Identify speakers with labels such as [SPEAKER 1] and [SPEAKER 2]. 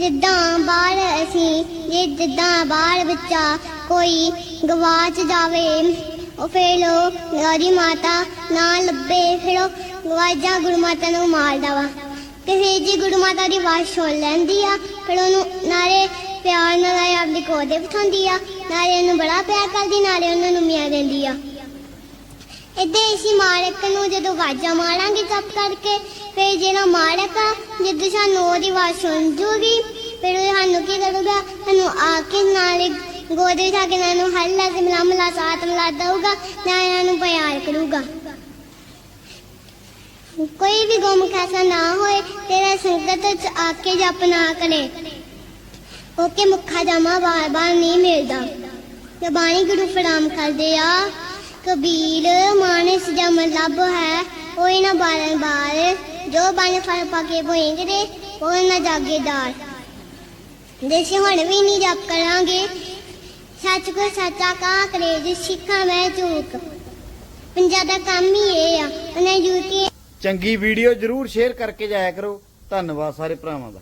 [SPEAKER 1] ਜਿੱਦਾਂ ਬਾਹਰ ਅਸੀਂ ਜੇ ਜਿੱਦਾਂ ਬਾਹਰ ਬੱਚਾ ਕੋਈ ਗਵਾਚ ਜਾਵੇ, ਉਹ ਫਿਰ ਲੋ ਗਾਰੀ ਮਾਤਾ ਨਾ ਲੱਭੇ, ਫਿਰ ਉਹ ਗਵਾਜਾ ਗੁਰੂ ਮਾਤਾ ਨੂੰ ਮਾਰਦਾ ਵਾ। ਕਿਸੇ ਜੀ ਗੁਰੂ ਮਾਤਾ ਦੀ ਆਵਾਜ਼ ਸੁਣ ਲੈਂਦੀ ਆ, ਫਿਰ ਉਹਨੂੰ ਨਾਲੇ ਪਿਆਰ ਨਾਲ ਆਪਦੀ ਕੋਦੇ ਬਿਠਾਉਂਦੀ ਆ, ਨਾਲੇ ਉਹਨੂੰ ਬੜਾ ਪਿਆਰ ਕਰਦੀ, ਨਾਲੇ ਉਹਨਾਂ ਨੂੰ ਮੀਆਂ ਦਿੰਦੀ ਆ। ਇੱਦਾਂ ਅਸੀਂ ਮਾਲਕ ਨੂੰ ਜਦੋਂ ਆਵਾਜ਼ਾਂ ਮਾਰਾਂਗੇ ਚੁੱਪ ਕਰਕੇ, ਫਿਰ ਜਿਹੜਾ ਮਾਲਕ ਆ, ਜਦੋਂ ਸਾਨੂੰ ਉਹਦੀ ਆਵਾਜ਼ ਸੁਣ ਜੂਗੀ, ਫਿਰ ਉਹ ਸਾਨੂੰ ਕੀ ਕਰੂਗਾ? ਸਾਨੂੰ ਆ ਕੇ ਨਾਲੇ ਗੋਦੇ ਵਿੱਚ ਆ ਕੇ ਇਹਨਾਂ ਹੱਲਾ ਤੇ ਮਿਲਾ ਮਿਲਾ ਸਾਥ ਦਊਗਾ, ਨਾਲ ਇਹਨਾਂ ਨੂੰ ਪਿਆਰ ਕਰੂਗਾ। ਕੋਈ ਵੀ ਗੁੰਮ ਖਾਸਾ ਨਾ ਹੋਏ, ਤੇਰਾ ਸੰਗਤ ਚ ਆ ਕੇ ਜਪ ਨਾ ਕਰੇ ਓਕੇ ਮੁੱਖਾ ਜਾਮਾ ਬਾਰ ਬਾਰ ਨਹੀਂ ਮਿਲਦਾ। ਤੇ ਬਾਣੀ ਗੁਰੂ ਫਰਾਮ ਕਰਦੇ ਆ। ਕਬੀਰ, ਮਾਨਸ ਜਮ ਲੱਭ ਹੈ ਕੋਈ ਨਾ ਬਾਰਨ ਬਾਰ, ਜੋ ਬਨ ਫਲ ਪਾ ਕੇ ਉਹ ਨਾ ਜਾਗੇਦਾਰ ਦੇਸੀ ਹੁਣ ਵੀ ਨਹੀਂ ਜਪ ਕਰਾਂਗੇ। ਸੱਚ ਕੋ ਸੱਚਾ ਕਾ ਕਰੇ ਸਿੱਖਾਂ ਮੈਂ ਝੂਕ ਪੰਜਾ ਦਾ ਕੰਮ ਹੀ ਇਹ ਆ, ਉਹਨੇ ਜੂਤੀ
[SPEAKER 2] ਚੰਗੀ ਵੀਡੀਓ ਜਰੂਰ ਸ਼ੇਅਰ ਕਰਕੇ ਜਾਇਆ ਕਰੋ। ਧੰਨਵਾਦ ਸਾਰੇ ਭਰਾਵਾਂ ਦਾ।